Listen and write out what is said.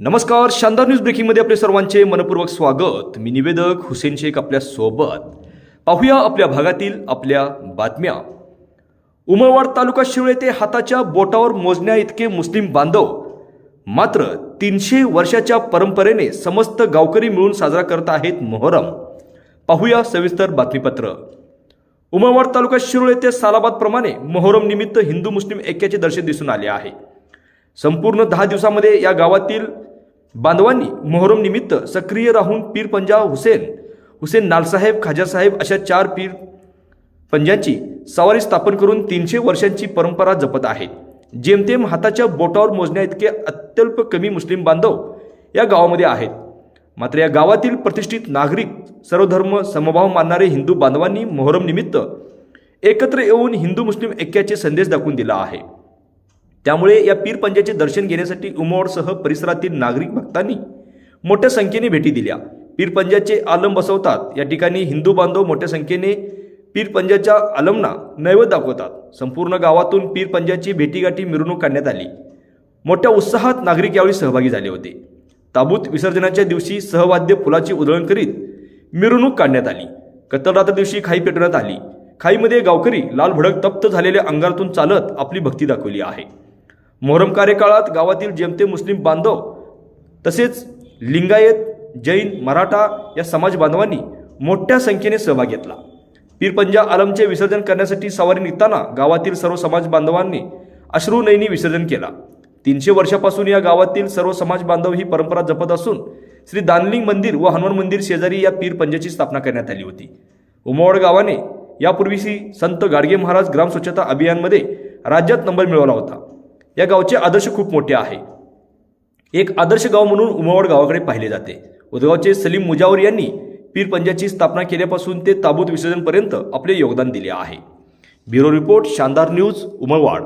नमस्कार शानदार न्यूज ब्रेकिंगमध्ये आपले सर्वांचे मनपूर्वक स्वागत. मी निवेदक हुसेन शेख आपल्यासोबत. पाहूया आपल्या भागातील आपल्या बातम्या. उमरवाड तालुका शिवळे ते हाताच्या बोटावर मोजण्या इतके मुस्लिम बांधव. मात्र तीनशे वर्षाच्या परंपरेने समस्त गावकरी मिळून साजरा करत आहेत मोहरम. पाहूया सविस्तर बातमीपत्र. उमरवाड तालुका शिरोळ येथे सालाबादप्रमाणे मोहरम निमित्त हिंदू मुस्लिम ऐक्याचे दर्शन दिसून आले आहे. संपूर्ण दहा दिवसामध्ये या गावातील बांधवांनी मोहरम निमित्त सक्रिय राहून पीर पंजा हुसेन हुसेन नालसाहेब खाजासाहेब अशा चार पीर पंजांची सवारी स्थापन करून तीनशे वर्षांची परंपरा जपत आहे. जेमतेम हाताच्या बोटावर मोजण्या इतके अत्यल्प कमी मुस्लिम बांधव या गावामध्ये आहेत. मात्र या गावातील प्रतिष्ठित नागरिक सर्वधर्म समभाव मानणारे हिंदू बांधवांनी मोहरम निमित्त एकत्र येऊन हिंदू मुस्लिम ऐक्याचे संदेश दाखवून दिला आहे. त्यामुळे या पीर पंजाचे दर्शन घेण्यासाठी उमोडसह परिसरातील नागरिक भक्तांनी मोठ्या संख्येने भेटी दिल्या. पीर पंजाचे आलम बसवतात. या ठिकाणी हिंदू बांधव मोठ्या संख्येने पीर पंजाच्या आलमना नैवेद्य दाखवतात. संपूर्ण गावातून पीर पंजाची भेटीगाठी मिरवणूक काढण्यात आली. मोठ्या उत्साहात नागरिक यावेळी सहभागी झाले होते. ताबूत विसर्जनाच्या दिवशी सहवाद्य फुलाची उधळण करीत मिरवणूक काढण्यात आली. कत्तलरात्र दिवशी खाई पेटवण्यात आली. खाईमध्ये गावकरी लाल भडक तप्त झालेल्या अंगारातून चालत आपली भक्ती दाखवली आहे. मोहरम कार्यकाळात गावातील जेमते मुस्लिम बांधव तसेच लिंगायत जैन मराठा या समाज बांधवांनी मोठ्या संख्येने सहभाग घेतला. पीरपंजा आलमचे विसर्जन करण्यासाठी सवारी निघताना गावातील सर्व समाज बांधवांनी अश्रुनयनी विसर्जन केला. तीनशे वर्षापासून या गावातील सर्व समाज बांधव ही परंपरा जपत असून श्री दानलिंग मंदिर व हनुमान मंदिर शेजारी या पीर पंजाची स्थापना करण्यात आली होती. उमावड गावाने यापूर्वीशी संत गाडगे महाराज ग्राम स्वच्छता अभियानमध्ये राज्यात नंबर मिळवला होता. या गावचे आदर्श खूप मोठे आहे. एक आदर्श गाव म्हणून उमावड गावाकडे पाहिले जाते. उदगावचे सलीम मुजावर यांनी पीर पंजाची स्थापना केल्यापासून ते ताबूत विसर्जनपर्यंत आपले योगदान दिले आहे. Bureau report Shandar news Umalwad.